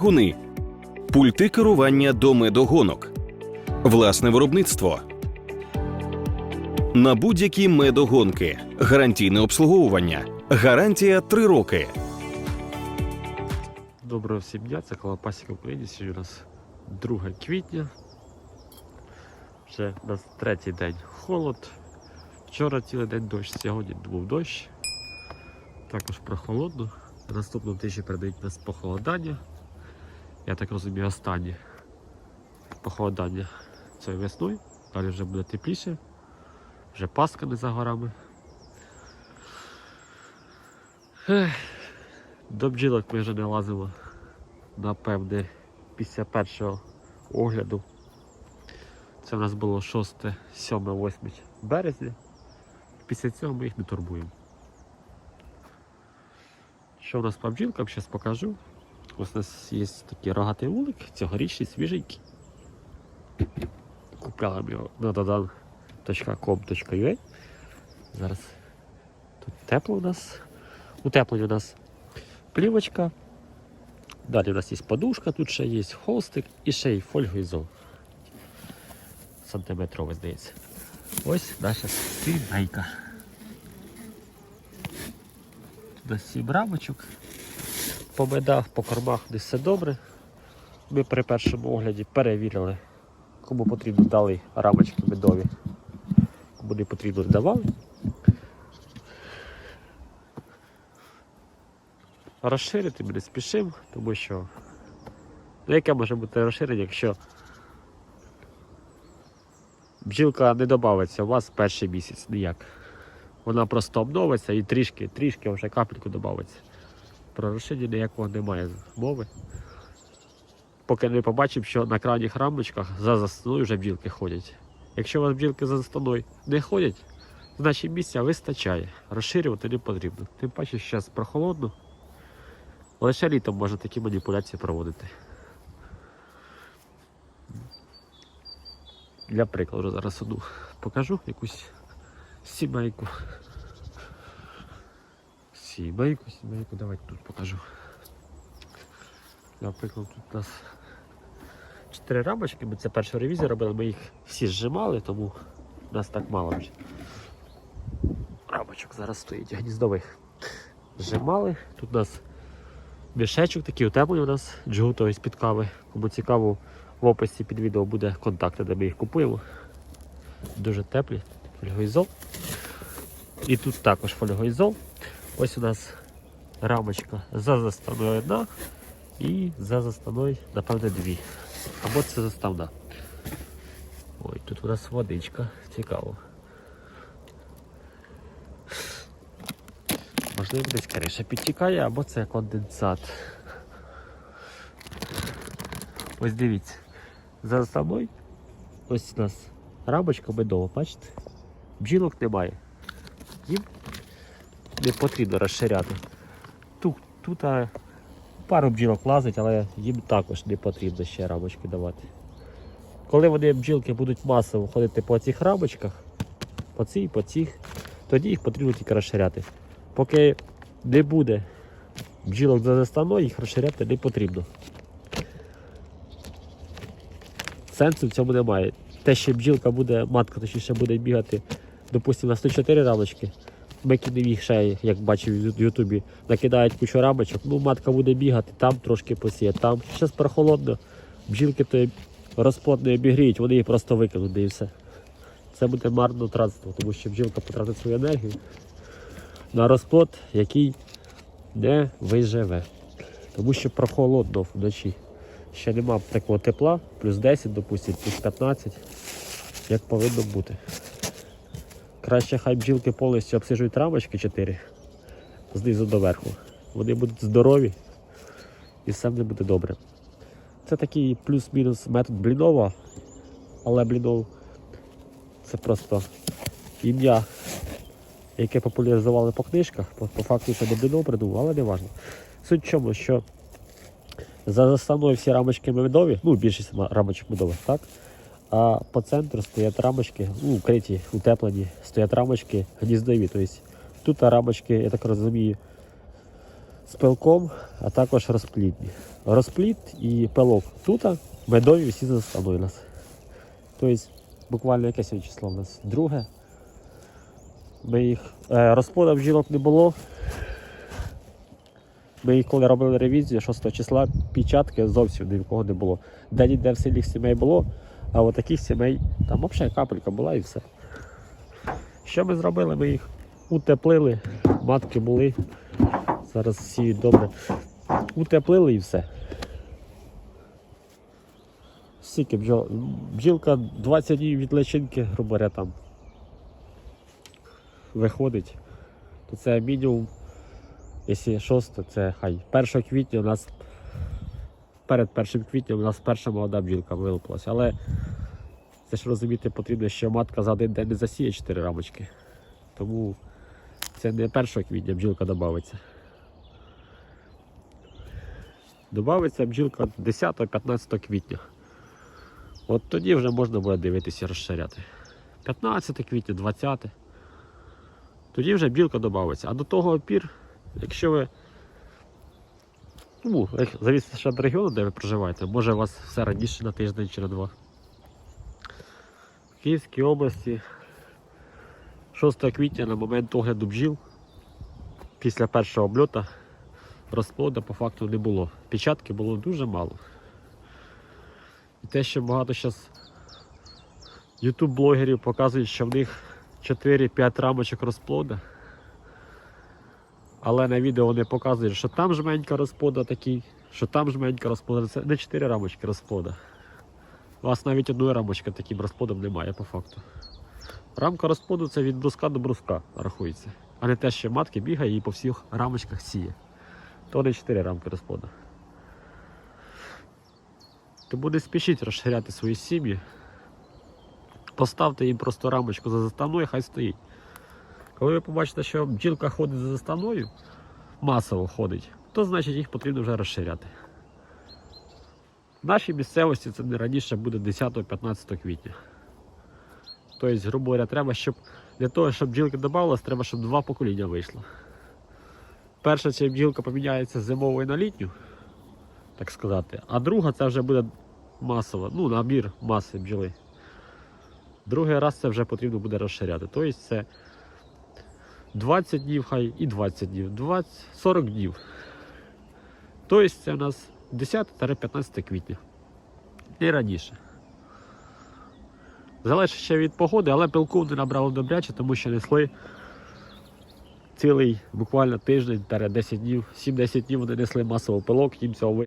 Гуни, пульти керування до медогонок, власне виробництво. На будь-які медогонки, гарантійне обслуговування, гарантія 3 роки. Доброго всім дня, це Колопасік України. Сьогодні у нас 2 квітня. Вже у нас третій день холод. Вчора цілий день дощ, сьогодні був дощ. Також прохолодно. Наступного тижні передають нас похолодання. Я так розумію, останнє похолодання цієї весною. Далі вже буде тепліше. Вже Пасха не за горами. До бджілок ми вже не лазимо, напевне, після першого огляду. Це в нас було 6, 7, 8 березня. Після цього ми їх не турбуємо. Що в нас по бджілкам, зараз покажу. Ось у нас є такий рогатий вулик, цьогорічний, свіженький. Купляли ми його на dodan.com.ua. Зараз тут тепло у нас. Утеплення у нас плівочка. Далі у нас є подушка, тут ще є холстик і ще й фольгоізол. Сантиметровий, здається. Ось наша сімейка. Тут сім. По медах, по кормах десь все добре. Ми при першому огляді перевірили, кому потрібно дали рамочки медові, кому не потрібно давали. Розширити ми не спішимо, тому що ну, яке може бути розширення, якщо бджілка не додається у вас перший місяць ніяк. Вона просто обновиться і трішки, трішки вже капельку додається. Про розширення ніякого немає мови. Поки не побачимо, що на крайніх рамочках за застаною вже бджілки ходять. Якщо у вас бджілки за застаною не ходять, значить місця вистачає. Розширювати не потрібно. Тим паче, що зараз прохолодно. Лише літом можна такі маніпуляції проводити. Для прикладу зараз одну покажу якусь сімейку. Сімейку, сімейку, давайте тут покажу. Наприклад, тут у нас чотири рамочки, ми це першу ревізію робили, ми їх всі зжимали, тому нас так мало вже. Рамочок зараз стоїть гніздових. Зжимали. Тут у нас мішечок такий утеплення у нас джгутовий з-під кави. Кому цікаво, в описі під відео буде контакти, де ми їх купуємо. Дуже теплі, фольгоізол. І тут також фольгоізол. Ось у нас рамочка за заставною одна і за заставною, напевне, дві. Або це заставна. Ой, тут у нас водичка, цікаво. Можливо, десь криша підтікає, або це конденсат. Ось дивіться. За собою ось у нас рамочка медова, бачите? Бджілок немає. Їм не потрібно розширяти. Тут, тут а, пару бджілок лазить, але їм також не потрібно ще рамочки давати. Коли вони бджілки будуть масово ходити по цих рамочках, по цій, по цих, тоді їх потрібно тільки розширяти. Поки не буде бджілок за застаною, їх розширяти не потрібно. Сенсу в цьому немає. Те, що бджілка буде, матка точніше буде бігати, допустимо, на 104 рамочки. Кидаємо їх ще, як бачив в Ютубі, накидають кучу рамочок, ну матка буде бігати, там трошки посіє, там. Зараз прохолодно, бджілки то розплод не обігріють, вони їх просто викинуть і все. Це буде марно транспорт, тому що бджілка потратить свою енергію на розплод, який не виживе. Тому що прохолодно вночі. Ще нема такого тепла, плюс 10, допустимо, плюс 15, як повинно бути. Краще хай бджілки повністю обсижують рамочки 4 знизу до верху. Вони будуть здорові і все буде буде добре. Це такий плюс-мінус метод блінова, але блінов це просто ім'я яке популяризували по книжках, по, по факту це Бобдино придумав, але не важливо. Суть в чому, що за заставною всі рамочки медові, ну більшість рамочок медових, так? А по центру стоять рамочки, ну, укриті, утеплені, стоять рамочки гніздові. Тобто тут рамочки, я так розумію, з пилком, а також розплідні. Розплід і пилок тут, медові всі застанує нас. Тобто, буквально яке сьогодні число у нас? Друге. Ми їх е, розплода бджілок не було. Ми їх коли робили ревізію 6 числа, печатки зовсім ні в кого не було. Де ніде в селі сімей було, а от таких сімей там взагалі капелька була і все. Що ми зробили? Ми їх утеплили, матки були. Зараз всі добре. Утеплили і все. Стільки бджол... бджілка 20 днів від личинки, грубо говоря, там виходить. То це мінімум, якщо 6, це хай. 1 квітня у нас перед 1 квітня у нас перша молода бджілка вилупилася. Але це ж розуміти потрібно, що матка за один день не засіє 4 рамочки. Тому це не 1 квітня бджілка додається. Добавиться бджілка 10-15 квітня. От тоді вже можна буде дивитися і розширяти. 15 квітня, 20. Тоді вже бджілка додається. А до того опір, якщо ви. Ну, як завісить ще від регіону, де ви проживаєте, може у вас все раніше на тиждень чи на два. В Київській області 6 квітня на момент огляду бджіл після першого обльота розплоду по факту не було. Печатки було дуже мало. І те, що багато зараз ютуб-блогерів показують, що в них 4-5 рамочок розплода. Але на відео вони показують, що там жменька розплода такий, що там жменька розплода. Це не 4 рамочки розплода. У вас навіть одної рамочки таким розплодом немає по факту. Рамка розплоду це від бруска до бруска рахується. А не те, що матки бігає і по всіх рамочках сіє. То не 4 рамки розплоду. Тому не спішіть розширяти свої сім'ї. Поставте їм просто рамочку за заставною, хай стоїть. Коли ви побачите, що бджілка ходить за заставною, масово ходить, то значить їх потрібно вже розширяти. В нашій місцевості це не раніше буде 10-15 квітня. Тобто, грубо говоря, треба, щоб для того, щоб бджілки додавалось, треба, щоб два покоління вийшло. Перша ця бджілка поміняється з зимової на літню, так сказати, а друга це вже буде масово, ну, набір маси бджоли. Другий раз це вже потрібно буде розширяти. Тобто це 20 днів хай і 20 днів, 20, 40 днів. Тобто це у нас 10-15 квітня. І раніше. Залежить ще від погоди, але пилку не набрало добряче, тому що несли цілий буквально тиждень, 10 днів, 7-10 днів вони несли масово пилок, їм цього ви-